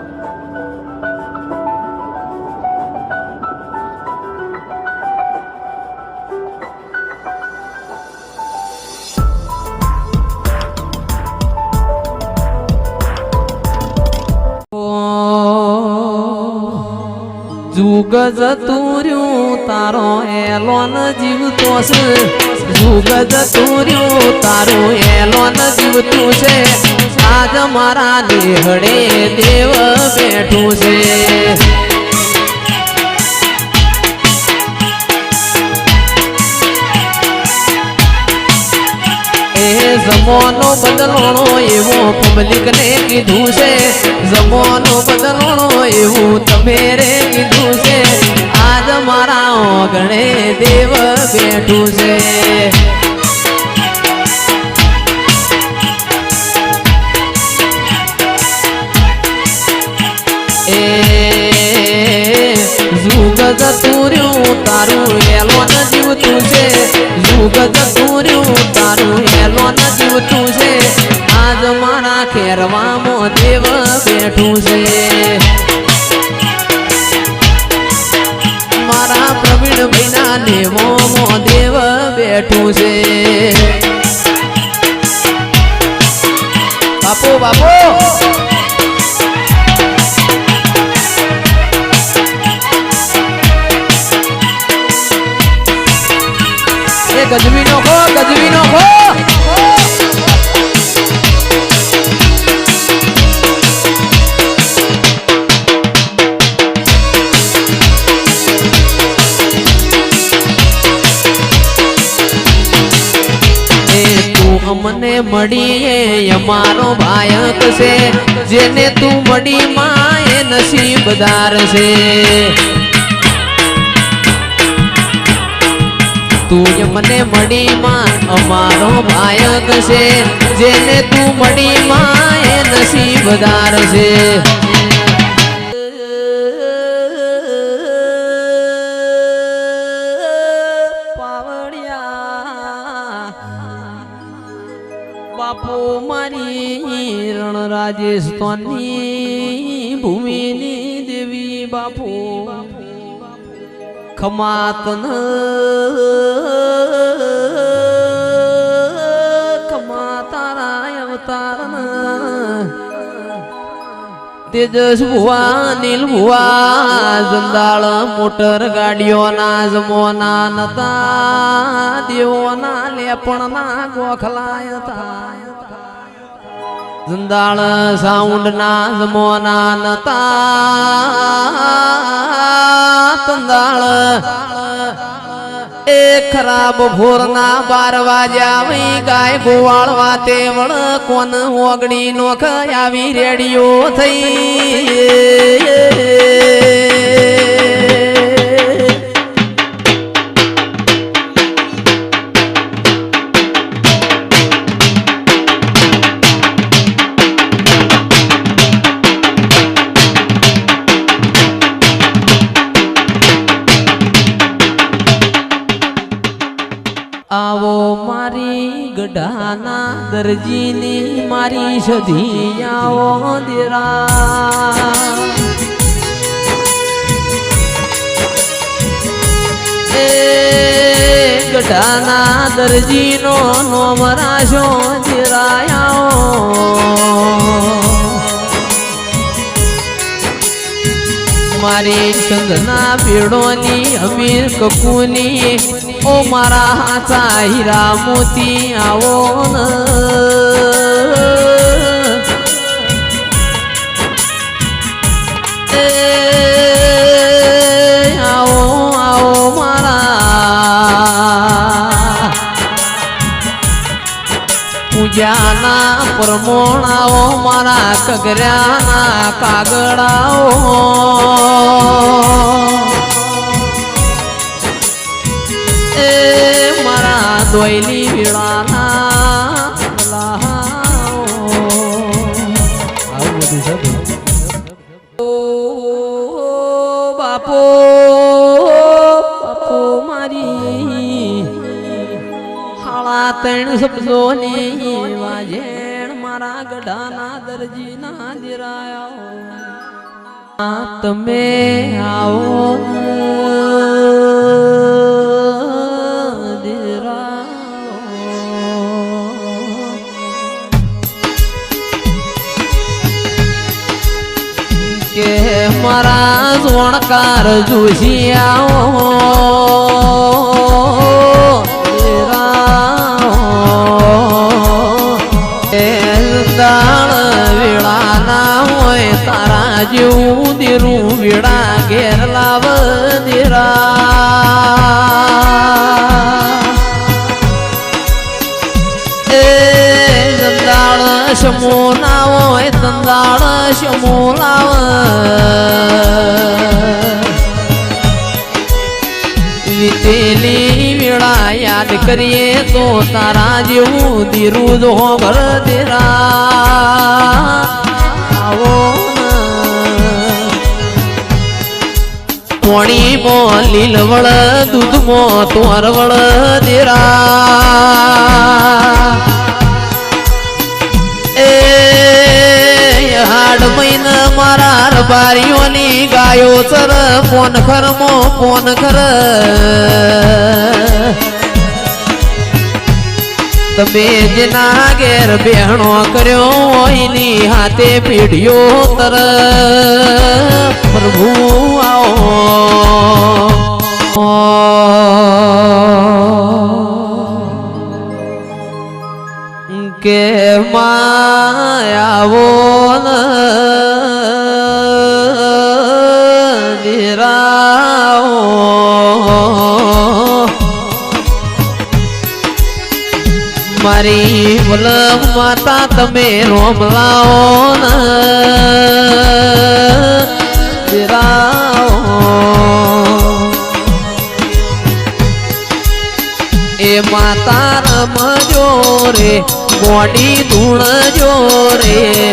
Thank you. જુગ જતુર્યું, તારો alone જીવતો છે. જુગ જતુર્યું, તારું એલોન જીવતું છે. આજ મારા નિહળે દેવ બેઠું છે. એ જમોનો બદલોણો એવો પબ્લિક ને કીધું છે. જમવાનો બદલોણો એવું તમે રે કીધું છે. આજ મારા ઓગણે દેવ બેઠું છે. જુગ જતુર્યું તારું મારા ખેરવામાં દેવ બેઠું છે. મારા પ્રવીણ ભાઈના દેવોમાં દેવ બેઠું છે. બાપુ બાપુ! એ ગજવીનો હો ગજવીનો અમને મળીએ, અમારો ભાયક છે, જેને તું મળી માં એ નસીબદાર છે તું મને મળી માં, અમારો ભાયક છે, જેને તું મળી માં એ નસીબદાર છે બાપુ મારી રણ રાજસ્થાનની ભૂમિની દેવી બાપુ. ખમાતન તેજસ ભુવા, નીલ ભુવા, જંદાળ, મોટર ગાડીઓના જમોના નતા, દેવોના લેપણના ગોખલાય હતા. જંદાળ સાઉન્ડ ના જમોના નતા, તંદાળ ખરાબ ભોરના બાર વઈ ગાય ગોવાળવા તે વણ કોન ઓગણી નોખ આવી રેડિયો થઈ. ગઢાના મારી સધિયાઓ દેરા એ ગઢાના દરજીનો નોમ રાશો દેરાયાઓ મારી ચંદના પીડોની અમીર કકુની ઓ મારા હાચા હીરા મોતી આવો ન એ આવો આવો મારા પૂજાના વીણાના મલાહાઓ. આવું બધું છે બાપો બાપો મારી. હાળા ત્રણ શબ્દોની વાજેણ મારા ગઢાના દરજીના દિરાયા તમે આવો. મારા સોણકાર જોશી આવો એ દાણ વેળા ના હોય તારા જેવું દેરું વેળા ઘેર લાવ દેરા શમો ના હોય દંદાળ શમો લાવ વીતેલી વેળા યાદ કરીએ તો તારા જેવું ધીરું જો ઘર તેરા. આવો પોણીમાં લીલવળ દૂધમાં તોરવળ દેરા રબારીઓની ગાયો ફોન પોન ખરમો પોન ખર તમે જેના ઘેર બેહણો કર્યો હોયની હાથે પીઢીઓ તર. પ્રભુ આવો. કે માયાવો મારી વલમ માતા, તમે રોમ લાવો એ માતા રમજો રે, મોડી ધૂણજો રે.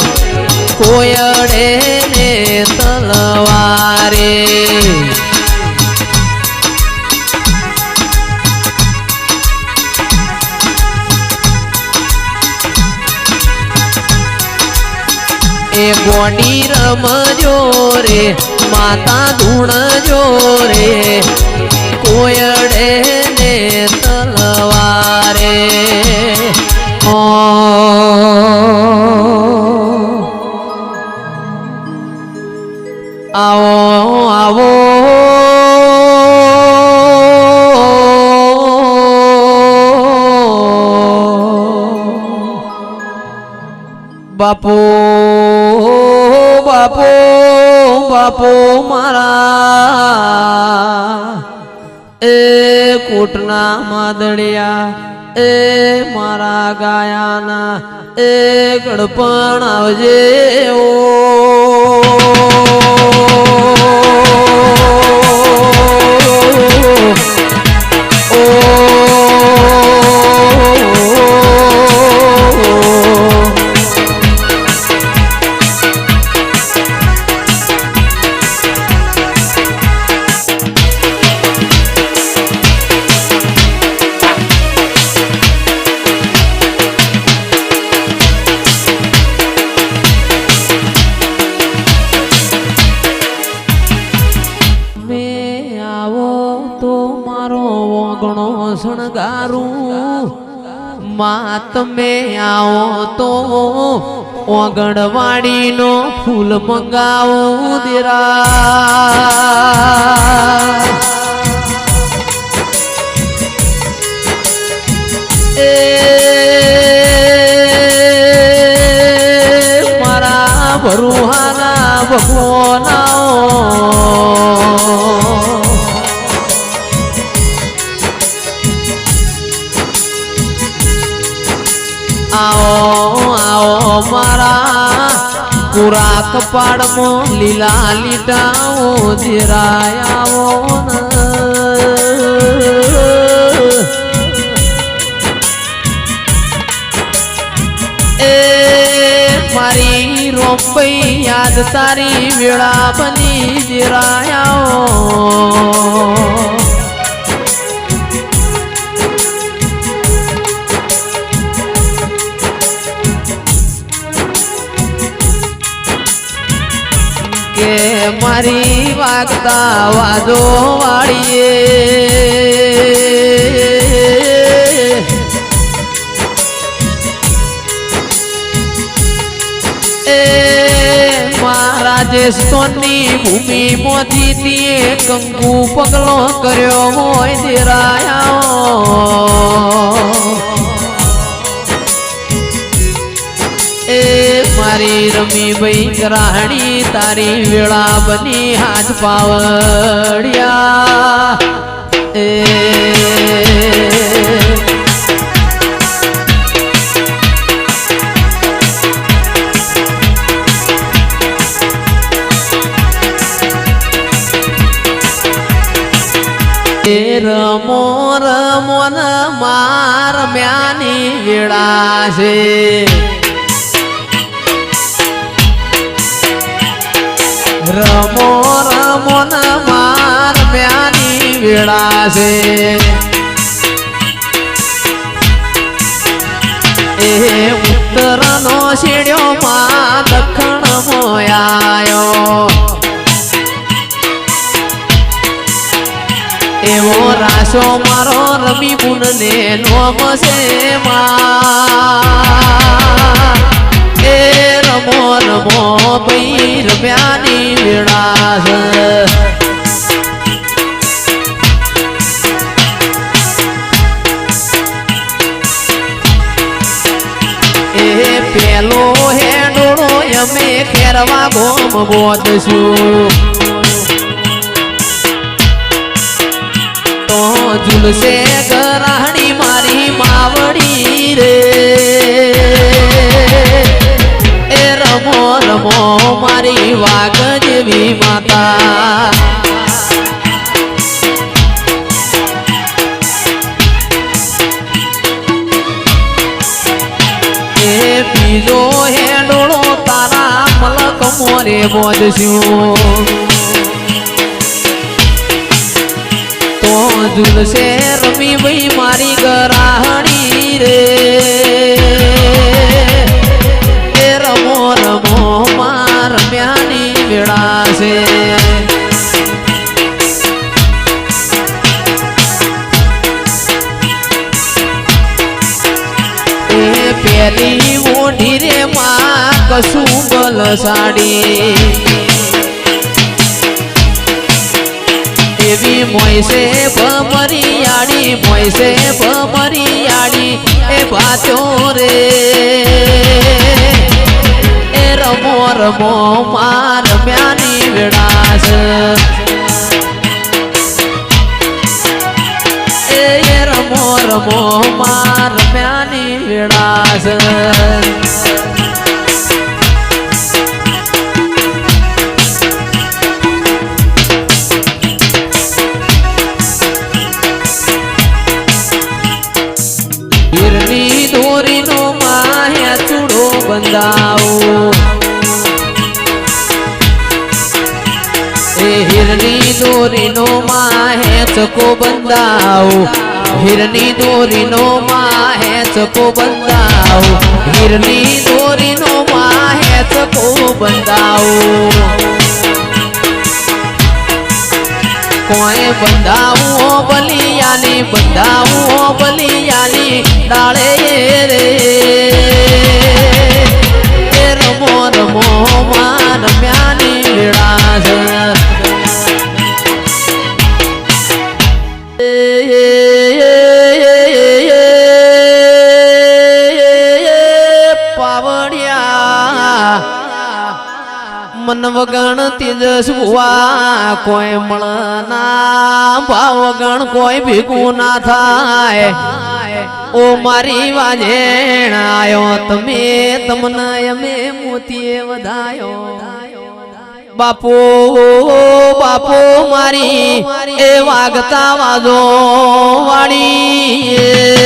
કોયડે ને તલવારે. ગોડી રમજો રે માતા ધૂણજો રે. કોયડે એ કોટના માદળિયા એ મારા ગાયાના એ ગડપણ આવજે ઓ. ઓગણવાડીનો ફૂલ મંગાવું દેરા કપાળમાં લીલા લીટાઓ જીરાય આવો ન એ મારી રોપઈ યાદ તારી વેળા બની જીરાયાઓ કે મારી વાગતા વાદો વાળીએ. એ મારા જે સોની ભૂમિ મોતી તીએ કંકુ પગલો કર્યો હોય દેરાયા. મારી રમી ભાઈ ગ્રાહણી તારી વેળા બની હાથ પાવડિયા. રમો રમો માર મ્યાની વેળા છે. રમો રમો માર પ્યાની વેળા છે એ ઉત્તરનો શેડ્યો માં દખણ મોયાયો. એવો રાશો મારો રમી પુન ને નોમ છે માં. રમો ભઈ રમ્યાની એ પેલો હેડોળો અમે ખેરવા ગોમ બોધશું તો જુલશે ગરાહણી વાગ જેવી માતા. એ બીજો હેડોળો તારા મલક મોરે બોજશું તો જુલશે રમી કશું બલ સાડી. એવી મોયસે ભમરિયાળી મોયસે ભમરિયાળી, એ ભાત્યો રે. એ રમો રમો માર મ્યાની વેળાસ એ રમો માર મ્યાની વેળાસ એ હીરની દોરીનો માહે ચકો બંધાવો. હીરની દોરીનો માહે ચકો બંધાવો. હીરની દોરીનો માહે ચકો બંધાવો. કોઈ બંધાવું બલિયાની બંધાવું બલિયાની ડાળે રે. માં રમ્યાની વેળા મન વગણ કોઈ મળના ભાવ વગણ કોઈ ભીગું ના થાય. ઓ મારી વાજેણ આયો તમે તમને અમે મોતીએ વધાયો. બાપો બાપો મારી, એ વાગતા વાજો વાળી